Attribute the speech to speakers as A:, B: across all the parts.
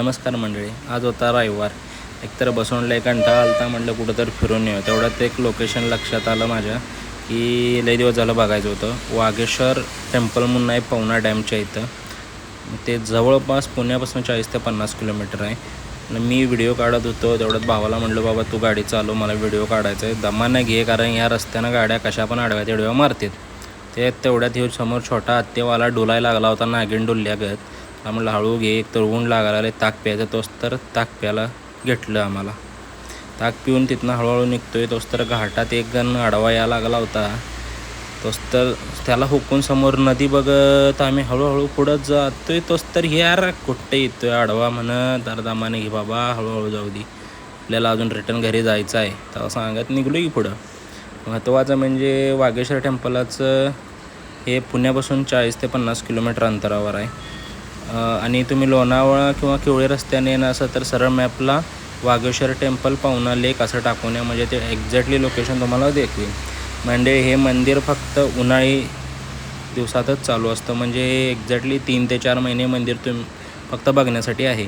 A: नमस्कार मंडळी आज होता रविवार. एकतर बसवून एक कंटाळा आलता म्हटलं कुठं तर फिरून येऊ तेवढ्यात एक लोकेशन लक्षात आलं माझ्या की लय दिवस झालं बघायचं होतं. वागेश्वर टेम्पल म्हणून आहे पवना डॅमच्या इथं. ते जवळपास पुण्यापासून चाळीस ते पन्नास किलोमीटर आहे. आणि मी व्हिडिओ काढत होतो तेवढ्यात भावाला म्हणलं बाबा तू गाडी चालव मला व्हिडिओ काढायचा आहे. दमानं घे कारण ह्या रस्त्यानं गाड्या कशा पण आडव्या तेडव्या मारतात ते तेवढ्यात हे समोर छोटा हत्तेवाला डुलाय लागला होता नागिन डुलल्यागत. का हळू घे एक तर ऊन लागायला लागले ताक प्यायचं तोच तर ताक प्यायला घेतलं आम्हाला. ताक पिऊन तिथनं हळूहळू निघतोय तोच तर घाटात एक गण आडवा यायला लागला होता. तोच तर त्याला हुकून समोर नदी बघत आम्ही हळूहळू पुढं जातोय तोच तर हे यार कुठं येतोय आडवा म्हणत दरदामाने घे बाबा हळूहळू जाऊ दे. आपल्याला अजून रिटर्न घरी जायचं आहे. तेव्हा सांगत निघलो की पुढं. महत्त्वाचं म्हणजे वागेश्वर टेम्पलाचं हे पुण्यापासून चाळीस ते पन्नास किलोमीटर अंतरावर आहे. आणि तुम्ही लोणावळा किंवा किवळे रस्त्याने येणं असं तर सरळ मॅपला वागेश्वर टेम्पल पाहुणा लेक असं टाकून या म्हणजे ते एक्झॅक्टली लोकेशन तुम्हाला देखील. म्हणजे हे मंदिर फक्त उन्हाळी दिवसातच चालू असतं. म्हणजे एक्झॅक्टली तीन ते चार महिने मंदिर तुम फक्त बघण्यासाठी आहे.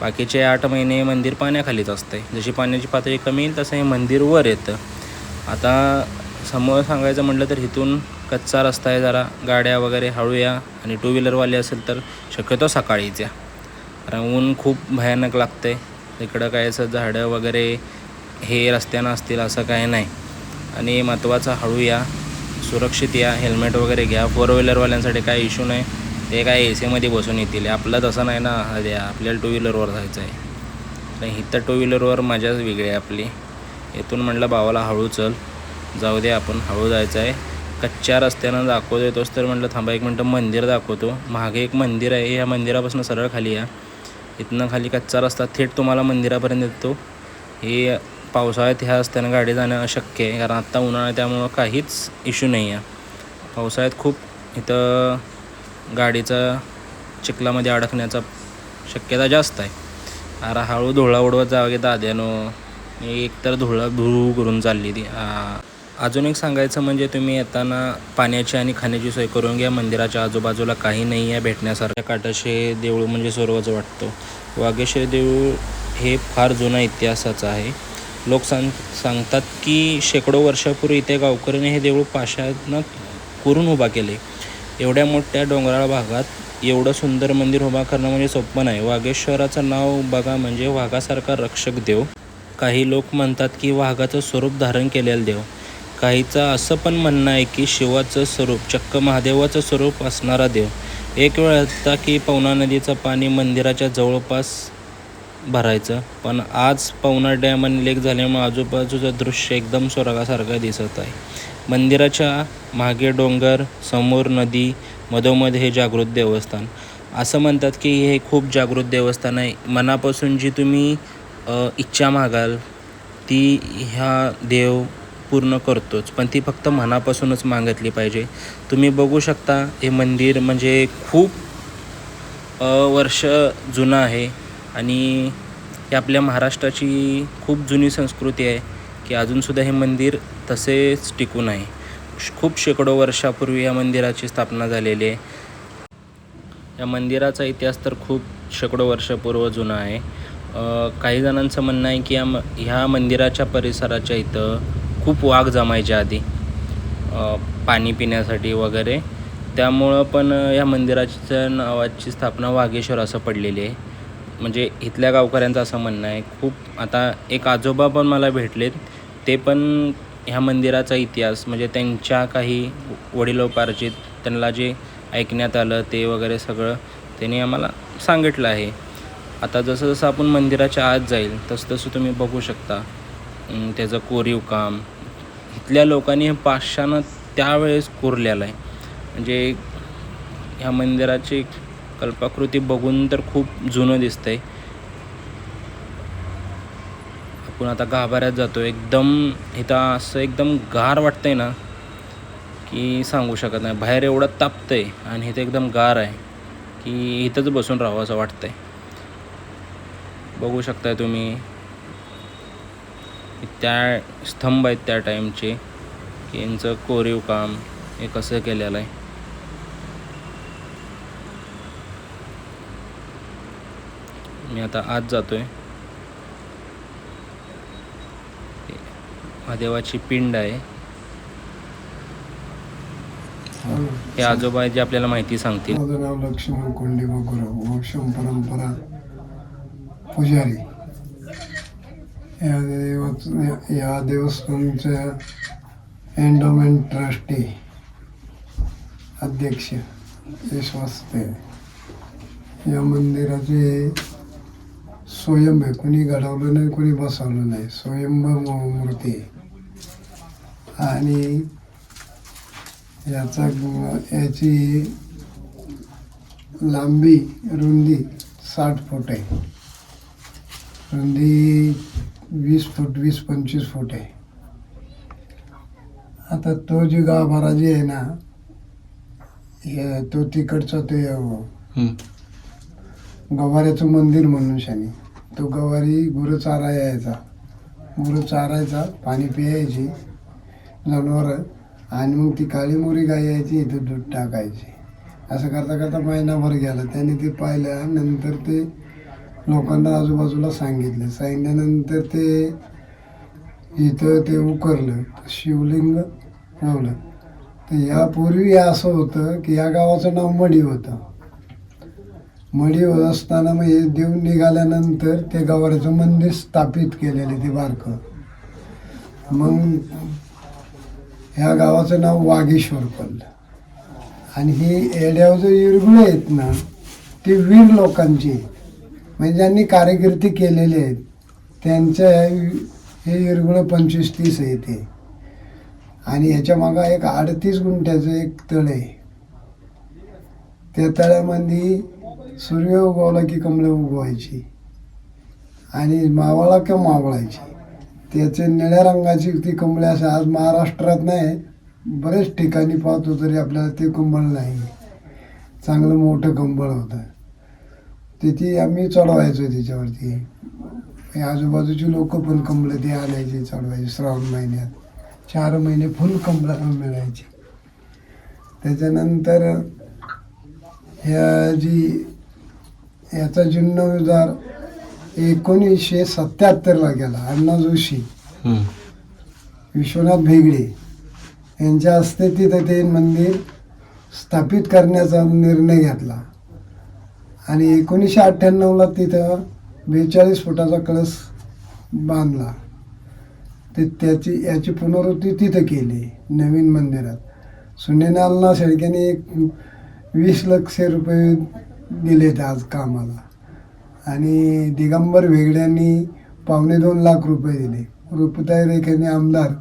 A: बाकीचे आठ महिने मंदिर पाण्याखालीच असते जशी पाण्याची पातळी कमी येईल तसं हे मंदिर वर येतं. आता समोर सांगायचं म्हटलं तर इथून कच्चा रस्ता आहे जरा. गाड्या वगैरे हळू या. आणि टू व्हीलरवाले असेल तर शक्यतो सकाळीच या. कारण ऊन खूप भयानक लागतं. आहे इकडं काय असं झाडं वगैरे हे रस्त्यानं असतील असं काय नाही. आणि महत्त्वाचं हळू या. सुरक्षित या. हेल्मेट वगैरे घ्या. फोर व्हीलरवाल्यांसाठी काय इशू नाही. ते काय ए सीमध्ये बसून येतील. आपलं तसं नाही ना. द्या आपल्याला टू व्हीलरवर जायचं आहे. नाही इथं टू व्हीलरवर मजाच वेगळी आहे आपली. इथून म्हटलं भावाला हळू चल. जाऊ दे आपण. हळू जायचं आहे. कच्च्या रस्त्यानं दाखवतो तोच तर म्हटलं थांबा एक मिनटं मंदिर दाखवतो. मागे एक मंदिर आहे या मंदिरापासून सरळ खाली या. इथनं खाली कच्चा रस्ता थेट तुम्हाला मंदिरापर्यंत येतो. हे पावसाळ्यात ह्या रस्त्यानं गाडी जाणं अशक्य आहे कारण आत्ता उन्हाळा आहे त्यामुळं काहीच इश्यू नाही आहे. पावसाळ्यात खूप इथं गाडीचा चिखलामध्ये अडकण्याचा शक्यता जास्त आहे. अरे हळू धुळा उडवत जावं की दाद्यानो. एकतर धुळा धुळू करून चालली ती. आ, अजून एक सांगायचं म्हणजे तुम्ही येताना पाण्याची आणि खाण्याची सोय करून घ्या. मंदिराच्या आजूबाजूला काही नाही आहे. भेटण्यासारखं काटाशे देऊळ म्हणजे सर्वच वाटतो. वागेश्वर देऊळ हे फार जुना इतिहासाचं आहे. लोक सांग सांगतात की शेकडो वर्षापूर्वी इथे गावकरीने हे देऊळ पाशानं कुरून उभा केले. एवढ्या मोठ्या डोंगराळ भागात एवढं सुंदर मंदिर उभा करणं म्हणजे सोपं नाही. वागेश्वराचं नाव बघा म्हणजे वाघासारखा रक्षक देव. काही लोक म्हणतात की वाघाचं स्वरूप धारण केलेलं देव. काहीचं असं पण म्हणणं आहे की शिवाचं स्वरूप चक्क महादेवाचं स्वरूप असणारा देव. एक वेळ असता की पवना नदीचं पाणी मंदिराच्या जवळपास भरायचं पण आज पवना डॅम आणि लेक झाल्यामुळे आजूबाजूचं दृश्य एकदम स्वर्गासारखं दिसत आहे. मंदिराच्या मागे डोंगर समोर नदी मधोमध हे जागृत देवस्थान. असं म्हणतात की हे खूप जागृत देवस्थान आहे. मनापासून जी तुम्ही इच्छा मागाल ती ह्या देव पूर्ण करतोच. पण ती फक्त मनापासूनच मागितली पाहिजे. तुम्ही बघू शकता हे मंदिर म्हणजे खूप वर्ष जुनं आहे. आणि ही आपल्या महाराष्ट्राची खूप जुनी संस्कृती आहे की अजूनसुद्धा हे मंदिर तसेच टिकून आहे खूप शेकडो वर्षापूर्वी या मंदिराची स्थापना झालेली आहे. या मंदिराचा इतिहास तर खूप शेकडो वर्षापूर्व जुना आहे. काही जणांचं म्हणणं आहे की या म ह्या मंदिराच्या परिसराच्या इथं खूप वाघ जमायच्या आधी पाणी पिण्यासाठी वगैरे. त्यामुळं पण या मंदिराच्या नावाची स्थापना वाघेश्वर असं पडलेली आहे. म्हणजे इथल्या गावकऱ्यांचं असं म्हणणं आहे. खूप आता एक आजोबा पण मला भेटलेत. ते पण ह्या मंदिराचा इतिहास म्हणजे त्यांच्या काही वडिलोपार्जित त्यांना जे ऐकण्यात आलं ते वगैरे सगळं त्यांनी आम्हाला सांगितलं आहे. आता जसं जसं आपण मंदिराच्या आत जाईल तसं तसं तुम्ही बघू शकता. त्याचं कोरीव काम इथल्या लोकांनी हे पाषाणं त्यावेळेस कोरलेलं आहे. म्हणजे ह्या मंदिराची कल्पाकृती बघून तर खूप जुनं दिसतंय. आपण आता गाभाऱ्यात जातो एकदम इथं असं एकदम गार वाटतंय ना की सांगू शकत नाही. बाहेर एवढं तापतंय आणि इथं एकदम गार आहे की इथंच बसून राहावं असं वाटतंय. बघू शकताय तुम्ही. त्या स्तंभ आहेत त्या टाईमचे की यांचं कोरीव काम हे कसं केलेलं आहे. मी आता आत जातोय. महादेवाची पिंड आहे. हे आजोबा आहेत जे आपल्याला माहिती सांगतील.
B: माझं नाव लक्ष्मण कोंडी गुरु वंशम परंपरा पुजारी. या देवाच या देवस्थानच्या एंडोमेंट ट्रस्टी अध्यक्ष विश्वासते या मंदिराचे स्वयं आहे. कुणी घडवलं नाही कुणी बसवलं नाही. स्वयंभ मूर्ती आणि याचा याची लांबी रुंदी साठ फूट आहे. रुंदी वीस फूट वीस पंचवीस फूट आहे. आता तो जी गाभारा जी आहे ना हे तो तिकडचा ते गवाऱ्याचं मंदिर म्हणून शानी. तो गवारी गुरं चारा यायचा गुरं चारायचा पाणी पियायची जनावरं आणि मग ती काळी मोरी गाय यायची इथं दूध टाकायची. असं करता करता महिनाभर गेला. त्याने ते पाहिलं नंतर ते लोकांना आजूबाजूला सांगितलं. सांगितल्यानंतर ते इथं ते उकरलं शिवलिंग लावलं. तर यापूर्वी असं होतं की या गावाचं नाव मडी होतं. मडी होत असताना मग हे देऊन निघाल्यानंतर ते गावाचं मंदिर स्थापित केलेले ते बारकं. मग ह्या गावाचं नाव वागेश्वर पडलं. आणि ही येड्यावर जो इरगुळे आहेत ना ती वीर लोकांची आहेत. म्हणजे ज्यांनी कार्यकिर्दी केलेली आहेत त्यांच्या हे इरगुळं पंचवीस तीस आहे ते. आणि ह्याच्या एक अडतीस गुंठ्याचं एक तळ आहे. त्या तळ्यामध्ये सूर्य उगवला की कमळं उगवायची. आणि मावळा किंवा मावळायची. त्याचे निळ्या रंगाची ती कमळे असं आज महाराष्ट्रात नाही बरेच ठिकाणी पाहतो तरी आपल्याला ते कंबळ नाही. चांगलं मोठं कंबळ होतं. तिथे आम्ही चढवायचो त्याच्यावरती. हे आजूबाजूची लोक पण कंबळं ते आणायचे चढवायचे श्रावण महिन्यात. चार महिने फुल कंबळं मिळायची. त्याच्यानंतर ह्या जी याचा जीर्णोद्धार एकोणीसशे सत्याहत्तरला गेला अण्णा जोशी. विश्वनाथ भेगडे यांच्या हस्ते तिथं ते मंदिर स्थापित करण्याचा निर्णय घेतला. आणि एकोणीसशे अठ्ठ्याण्णवला तिथं बेचाळीस फुटाचा कळस बांधला. ते त्याची याची पुनरावृत्ती तिथं केली नवीन मंदिरात. सुनेनालना शेळक्याने एक वीस लक्ष रुपये दिलेत आज कामाला. आणि दिगंबर वेगड्यांनी पावणे दोन लाख रुपये दिले. रुपताई रेखेने आमदार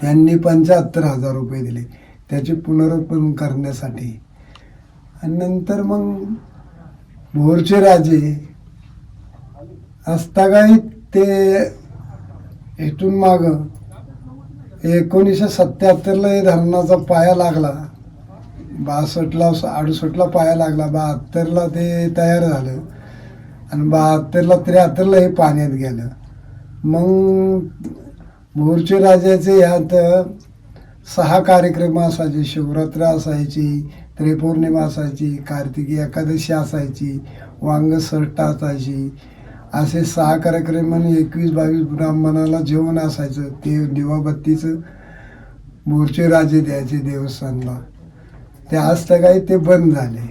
B: त्यांनी पंच्याहत्तर हजार रुपये दिले. त्याचे पुनरुत्पन्न करण्यासाठी. आणि नंतर मग भोरचे राजे असतागाई ते इथून माग एकोणीसशे सत्याहत्तरला हे धरणाचा पाया लागला. बासष्टला अडुसष्टला पाया लागला. बहात्तरला ते तयार झालं. आणि बहात्तरला त्र्याहत्तरला हे पाण्यात गेलं. मग भोरचे राजाचे ह्यात सहा कार्यक्रम असायचे. शिवरात्र असायची. त्रिपौर्णिमा असायची कार्तिकी एकादशी असायची वांग सट्टा असायची. असे सहा कार्यक्रम एकवीस बावीस ब्राह्मणाला जेवण असायचं. ते दिवाबत्तीचं मोर्चे राजे द्यायचे देवस्थानला. ते आज तर काही ते बंद झाले.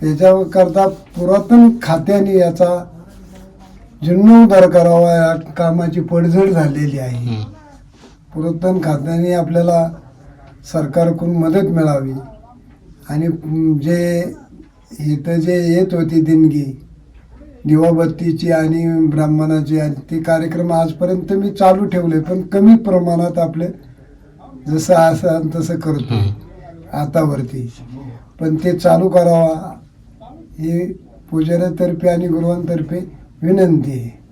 B: त्याच्याकरता पुरातन खात्याने याचा जीर्णोद्धार करावा या कामाची पडझड झालेली आहे. पुरातन खात्याने आपल्याला सरकारकडून मदत मिळावी. आणि जे इथं जे येत होती देणगी दिवाबत्तीची आणि ब्राह्मणाची आणि ते कार्यक्रम आजपर्यंत मी चालू ठेवले पण कमी प्रमाणात आपले जसं असं तसं करतो. आतावरती. पण ते चालू करावा ही पुजाऱ्यातर्फे आणि गुरुवांतर्फे विनंती आहे.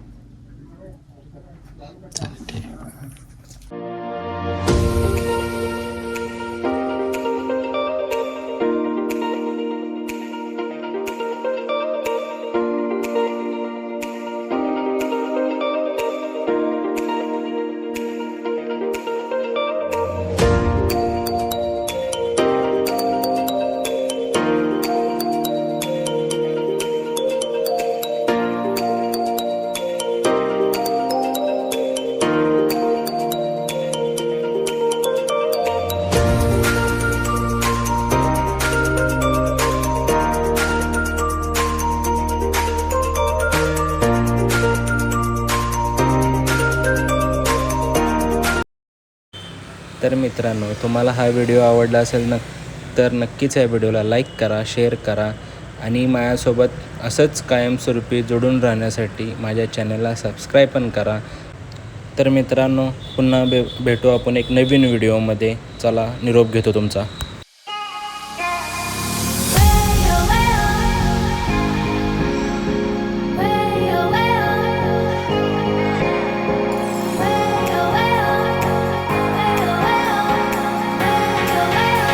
A: तर मित्रांनो तुम्हाला हा व्हिडिओ आवडला असेल न तर नक्कीच या व्हिडिओला लाईक करा शेअर करा आणि माझ्यासोबत असंच कायमस्वरूपी जोडून राहण्यासाठी माझ्या चॅनलला सबस्क्राईब पण करा. तर मित्रांनो पुन्हा भे भेटू आपण एक नवीन व्हिडिओमध्ये चला निरोप घेतो तुमचा.